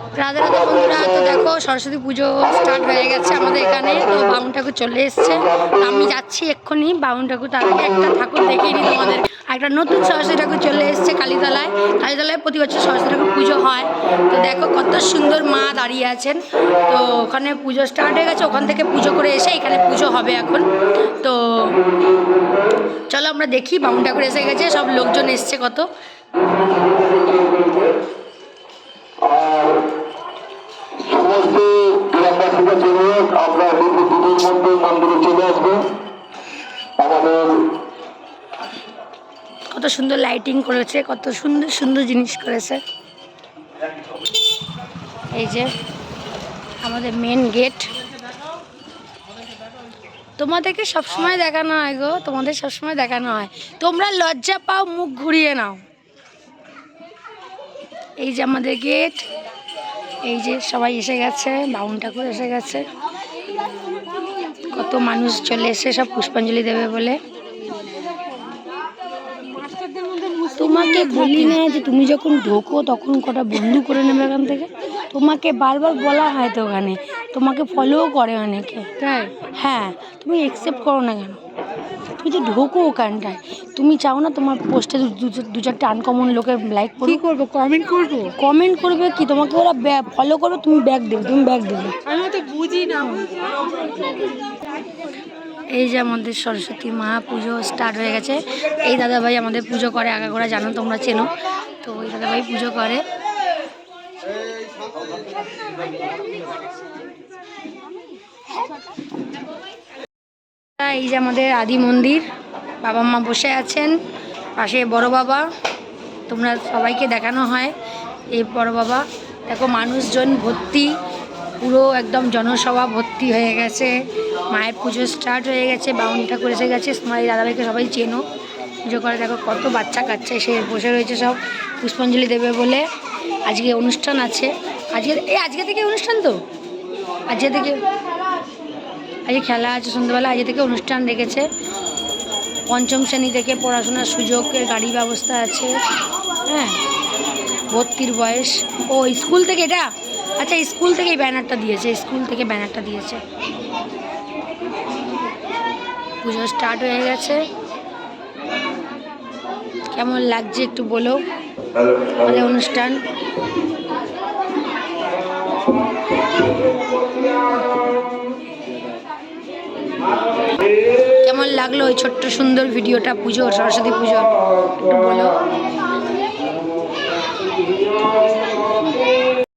রাধা রাধা বন্ধুরা, তো দেখো সরস্বতী পুজো স্টার্ট হয়ে গেছে আমাদের এখানে। তো বাউন ঠাকুর চলে এসছে। আমি যাচ্ছি এক্ষুনি। বাউন ঠাকুর, তার একটা ঠাকুর দেখিয়ে নিই তোমাদের। একটা নতুন সরস্বতী ঠাকুর চলে এসছে কালীতলায়। কালীতলায় প্রতি বছর সরস্বতী ঠাকুর পুজো হয়। তো দেখো কত সুন্দর মা দাঁড়িয়ে আছেন। তো ওখানে পুজো স্টার্ট হয়ে গেছে, ওখান থেকে পুজো করে এসে এখানে পুজো হবে এখন। তো চলো আমরা দেখি বাউন ঠাকুর এসে গেছে, সব লোকজন এসছে কত। আমরা মধ্যে মন্দিরে চলে আসব। আমাদের কত সুন্দর লাইটিং করেছে, কত সুন্দর সুন্দর জিনিস করেছে। এই যে আমাদের মেন গেট তোমাদেরকে সবসময় দেখানো হয় গো, তোমাদের সবসময় দেখানো হয়। তোমরা লজ্জা পাও, মুখ ঘুরিয়ে নাও। এই যে আমাদের গেট এই যে সবাই এসে গেছে বাউন ঠাকুর এসে গেছে। কত মানুষ চলে এসে সব পুষ্পাঞ্জলি দেবে বলে। তোমাকে বলি না যে তুমি যখন ঢোকো, তখন কটা বন্ধু করে নেবে এখান থেকে। তোমাকে বারবার বলা হয় তো ওখানে। তোমাকে ফলোও করে অনেকে। তাই? হ্যাঁ তুমি একসেপ্ট করো না কেন? তুমি যে ঢোকো ওখানটায়। তুমি চাও না তোমার পোস্টে দু চারটে আনকমন লোকের লাইক কি করব? কমেন্ট করব? কমেন্ট করবে কি? তোমাকে ওরা ফলো করবে তুমি ব্যাক দেবে তুমি ব্যাগ দেবে। আমি তো বুঝি না। এই যে আমাদের সরস্বতী মা পুজো স্টার্ট হয়ে গেছে। এই দাদাভাই আমাদের পুজো করে আগাগোড়া জানো তোমরা চেনো। তো ওই দাদাভাই পুজো করে। এই যে আমাদের আদি মন্দির, বাবা মা বসে আছেন, পাশে বড় বাবা, তোমরা সবাইকে দেখানো হয়। এই বড় বাবা, দেখো মানুষজন ভর্তি, পুরো একদম জনসভা ভর্তি হয়ে গেছে। মায়ের পুজো স্টার্ট হয়ে গেছে বাউন ঠাকুর এসে গেছে তোমার এই দাদাভাইকে সবাই চেনো। পুজো করে দেখো কত বাচ্চা কাচ্চা এসে বসে রয়েছে সব, পুষ্পাঞ্জলি দেবে বলে। আজকে অনুষ্ঠান আছে। আজকে, এই আজকে থেকে অনুষ্ঠান তো? আজকে থেকে আজকে খেলা আছে সন্ধ্যাবেলা আজকে থেকে অনুষ্ঠান রেখেছে। পঞ্চম শ্রেণি থেকে পড়াশোনার সুযোগের গাড়ি ব্যবস্থা আছে। হ্যাঁ ভর্তির বয়স। ও স্কুল থেকে এটা? আচ্ছা স্কুল থেকে এই ব্যানারটা দিয়েছে স্কুল থেকে ব্যানারটা দিয়েছে। পুজো স্টার্ট হয়ে গেছে। কেমন লাগছে একটু বলো? আমাদের অনুষ্ঠান। লাগল ওই ছোট্ট সুন্দর ভিডিওটা পুজোর সরস্বতী পুজোর একটু বলো।